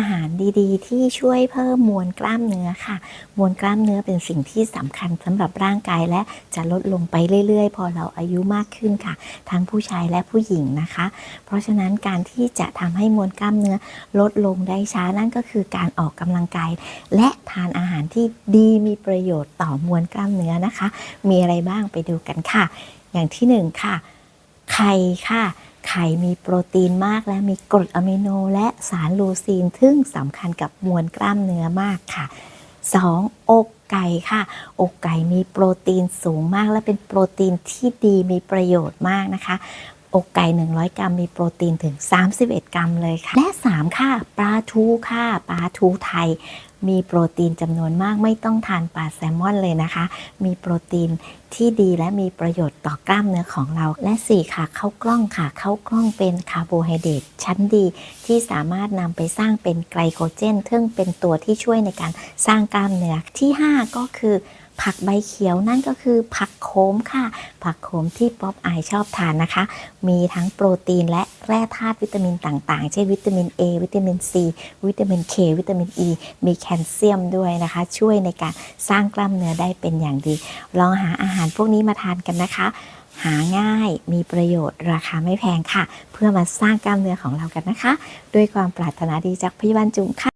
อาหารดีๆ ที่ช่วยเพิ่มมวลกล้ามเนื้อค่ะ มวลกล้ามเนื้อเป็นสิ่งที่สำคัญสำหรับร่างกายและจะลดลงไปเรื่อยๆ พอเราอายุมากขึ้นค่ะ ทั้งผู้ชายและผู้หญิงนะคะ เพราะฉะนั้นการที่จะทำให้มวลกล้ามเนื้อลดลงได้ช้านั่นก็คือการออกกำลังกาย และทานอาหารที่ดีมีประโยชน์ต่อมวลกล้ามเนื้อนะคะ มีอะไรบ้างไปดูกันค่ะ อย่างที่หนึ่งค่ะไข่ค่ะ ไข่มีโปรตีนมากและมีกรดอะมิโนและสารลูซีน ซึ่งสำคัญกับมวลกล้ามเนื้อมากค่ะ 2. อกไก่ค่ะ อกไก่มีโปรตีนสูงมากและเป็นโปรตีนที่ดีมีประโยชน์มากนะคะ อกไก่ 100 กรัมมีโปรตีนถึง 31 กรัมเลยค่ะ และ 3 ค่ะปลาทูค่ะปลาทูไทย มีโปรตีนจำนวนมากไม่ต้องทานปลาแซลมอนเลยนะคะ มีโปรตีนที่ดีและมีประโยชน์ต่อกล้ามเนื้อของเรา และ 4 ค่ะข้าวกล้องค่ะข้าวกล้องเป็นคาร์โบไฮเดรตชั้นดี ที่สามารถนำไปสร้างเป็นไกลโคเจนซึ่งเป็นตัวที่ช่วยในการสร้างกล้ามเนื้อที่ 5 ก็คือ ผักใบเขียวนั่นก็คือผักโขมค่ะ ผักโขมที่ป๊อปอายชอบทานนะคะ มีทั้งโปรตีนและแร่ธาตุวิตามินต่างๆ เช่นวิตามิน A วิตามิน C วิตามิน K วิตามิน E มีแคลเซียมด้วยนะคะ ช่วยในการสร้างกล้ามเนื้อได้เป็นอย่างดี ลองหาอาหารพวกนี้มาทานกันนะคะ หาง่ายมีประโยชน์ราคาไม่แพงค่ะ เพื่อมาสร้างกล้ามเนื้อของเรากันนะคะ ด้วยความปรารถนาดีจากพยาบาลจุ๋มค่ะ